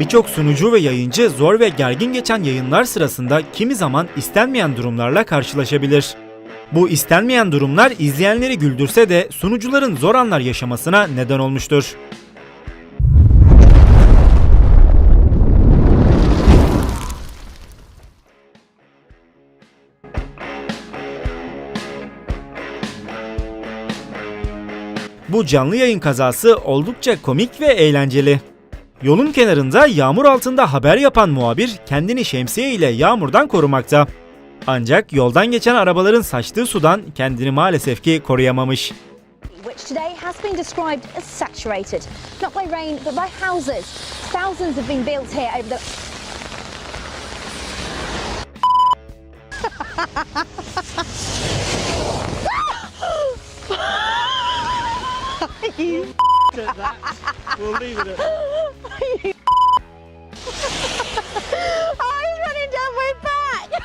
Birçok sunucu ve yayıncı zor ve gergin geçen yayınlar sırasında kimi zaman istenmeyen durumlarla karşılaşabilir. Bu istenmeyen durumlar izleyenleri güldürse de sunucuların zor anlar yaşamasına neden olmuştur. Bu canlı yayın kazası oldukça komik ve eğlenceli. Yolun kenarında yağmur altında haber yapan muhabir kendini şemsiye ile yağmurdan korumakta. Ancak yoldan geçen arabaların saçtığı sudan kendini maalesef ki koruyamamış. today has been described as saturated, not by rain but by houses. Thousands have been built here over the Oh, he's running down my back.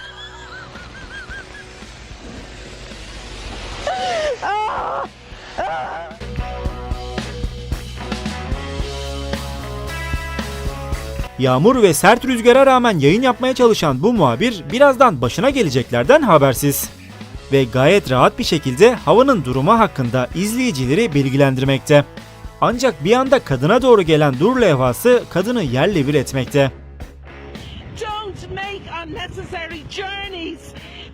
Yağmur ve sert rüzgara rağmen yayın yapmaya çalışan bu muhabir birazdan başına geleceklerden habersiz. Ve gayet rahat bir şekilde havanın durumu hakkında izleyicileri bilgilendirmekte. Ancak bir anda kadına doğru gelen dur levhası kadını yerle bir etmekte.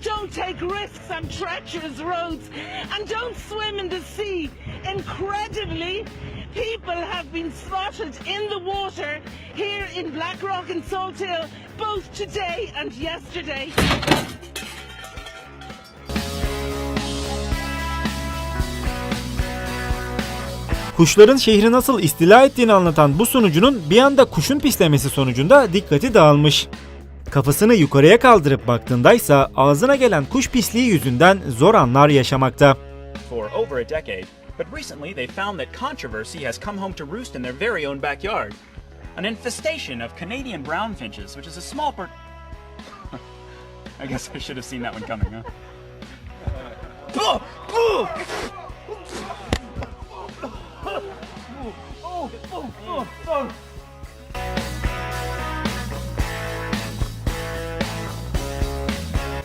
Don't take risks on treacherous roads. And don't swim in the sea. Incredibly, people have been spotted in the water here in Blackrock and Salt Hill both today and yesterday. Kuşların şehri nasıl istila ettiğini anlatan bu sunucunun bir anda kuşun pislemesi sonucunda dikkati dağılmış. Kafasını yukarıya kaldırıp baktığındaysa ağzına gelen kuş pisliği yüzünden zor anlar yaşamakta. for over a decade, but recently they found that controversy has come home to roost in their very own backyard. An infestation of Canadian brown finches, which is a small part. I guess I should have seen that one coming, huh?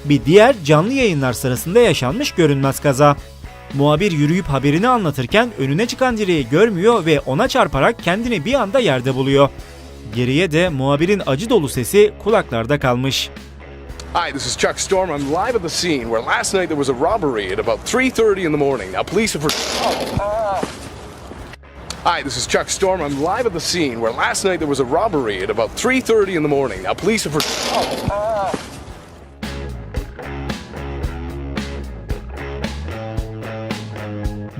Bir diğer canlı yayınlar sırasında yaşanmış görünmez kaza. Muhabir yürüyüp haberini anlatırken önüne çıkan direği görmüyor ve ona çarparak kendini bir anda yerde buluyor. Geriye de muhabirin acı dolu sesi kulaklarda kalmış. Hi, this is Chuck Storm. I'm live at the scene where last night there was a robbery at about 3:30 in the morning. Now, police have. Hi, this is Chuck Storm. I'm live at the scene where last night there was a robbery at about 3:30 in the morning. Now, police have.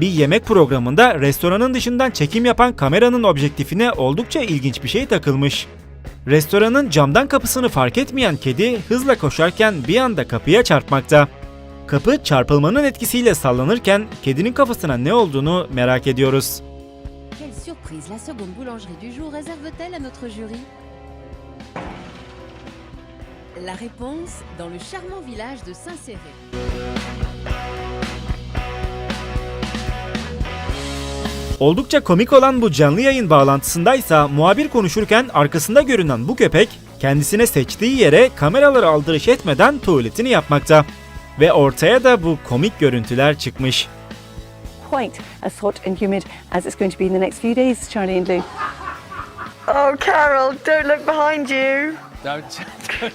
Bir yemek programında restoranın dışından çekim yapan kameranın objektifine oldukça ilginç bir şey takılmış. Restoranın camdan kapısını fark etmeyen kedi hızla koşarken bir anda kapıya çarpmakta. Kapı çarpılmanın etkisiyle sallanırken kedinin kafasına ne olduğunu merak ediyoruz. Surprise la seconde boulangerie du jour réserve-t-elle à notre jury La réponse dans le charmant village de Saint-Céré. Oldukça komik olan bu canlı yayın bağlantısındaysa muhabir konuşurken arkasında görünen bu köpek kendisine seçtiği yere kameraları aldırış etmeden tuvaletini yapmakta. Ve ortaya da bu komik görüntüler çıkmış. Quite as hot and humid as it's going to be in the next few days, Charlie and Lou. Oh, Carol, don't look behind you.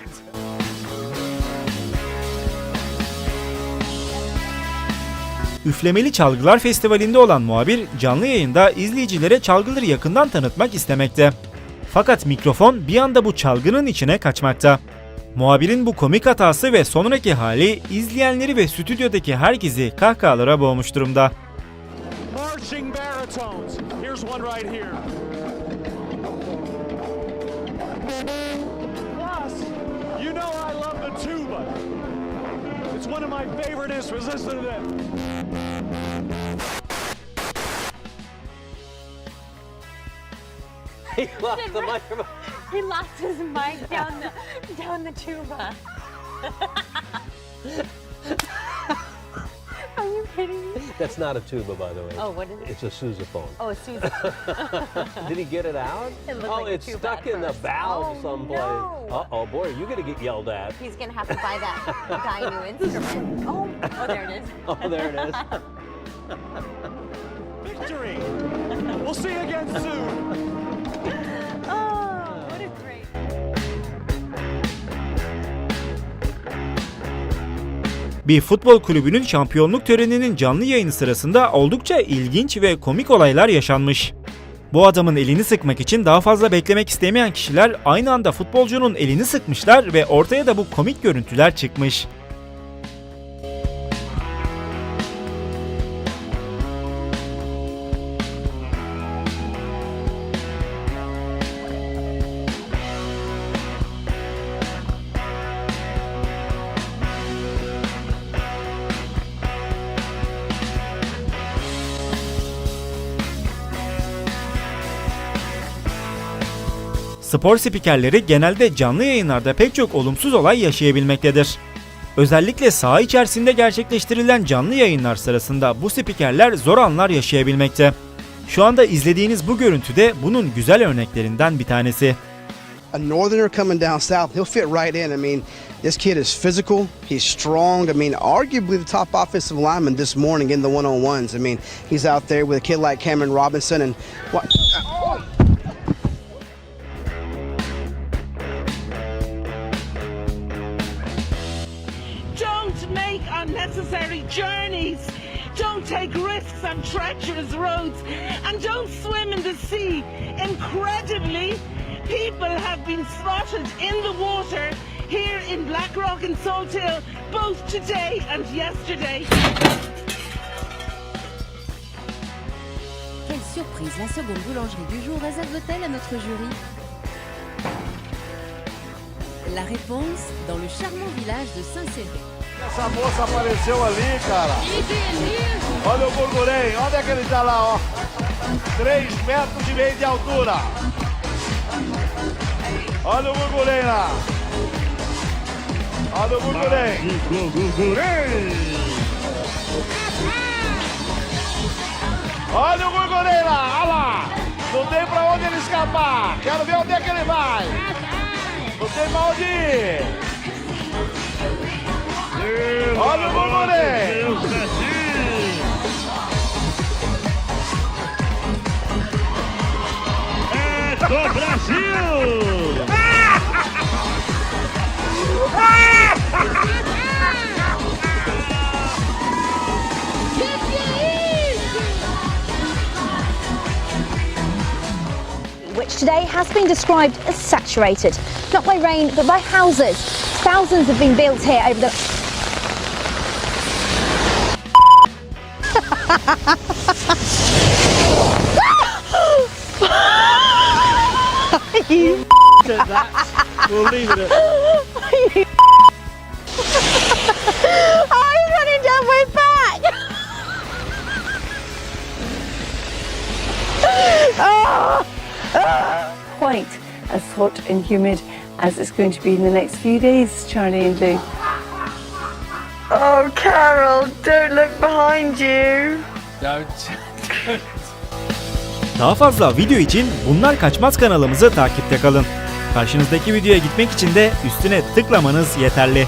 Üflemeli Çalgılar Festivali'nde olan muhabir canlı yayında izleyicilere çalgıları yakından tanıtmak istemekte. Fakat mikrofon bir anda bu çalgının içine kaçmakta. Muhabirin bu komik hatası ve sonraki hali izleyenleri ve stüdyodaki herkesi kahkahalara boğmuş durumda. Marching baritones. Here's one right here. Plus, you know I love the tuba. It's one of my favorite instruments. Listen to this. He lost the microphone. He lost his mic down the down the tuba. Are you kidding me? That's not a tuba, by the way. Oh, what is it? It's a sousaphone. Oh, a sousaphone. Did he get it out? It looked oh, like a it's tuba stuck at in the first. valve Oh, someplace. no. Uh oh, boy, you're going to get yelled at? He's gonna have to buy that guy a new instrument. Oh, oh, there it is. Oh, there it is. Victory! We'll see you again soon. Bir futbol kulübünün şampiyonluk töreninin canlı yayını sırasında oldukça ilginç ve komik olaylar yaşanmış. Bu adamın elini sıkmak için daha fazla beklemek istemeyen kişiler aynı anda futbolcunun elini sıkmışlar ve ortaya da bu komik görüntüler çıkmış. Spor spikerleri genelde canlı yayınlarda pek çok olumsuz olay yaşayabilmektedir. Özellikle saha içerisinde gerçekleştirilen canlı yayınlar sırasında bu spikerler zor anlar yaşayabilmekte. Şu anda izlediğiniz bu görüntüde bunun güzel örneklerinden bir tanesi. a northerner coming down south, he'll fit right in. I mean, this kid is physical, he's strong. I mean, arguably the top offensive lineman this morning in the one on ones. I mean, he's out there with a kid like Cameron Robinson and what? Don't unnecessary journeys. Don't take risks on treacherous roads. And don't swim in the sea. Incredibly, people have been spotted in the water here in Blackrock and Salt Hill both today and yesterday. Quelle surprise la seconde boulangerie du jour réserve-t-elle à notre jury La réponse dans le charmant village de Saint-Céré. Essa moça apareceu ali, cara. Olha o Gurgurém, onde é que ele tá lá, ó? 3 metros e meio de altura. Olha o Gurgurém lá. Olha o Gurgurém. Olha o Gurgurém lá, olha lá. Não tem pra onde ele escapar. Quero ver onde é que ele vai. Não tem pra onde ir. Olha o. É do Brasil! which today has been described as saturated, not by rain but by houses. Thousands have been built here over the We'll leave it at Oh, he's running down my back! Quite as hot and humid as it's going to be in the next few days, Charlie and Lou. Oh, Carol, don't look behind you. Daha fazla video için Bunlar Kaçmaz kanalımızı takipte kalın. Karşınızdaki videoya gitmek için de üstüne tıklamanız yeterli.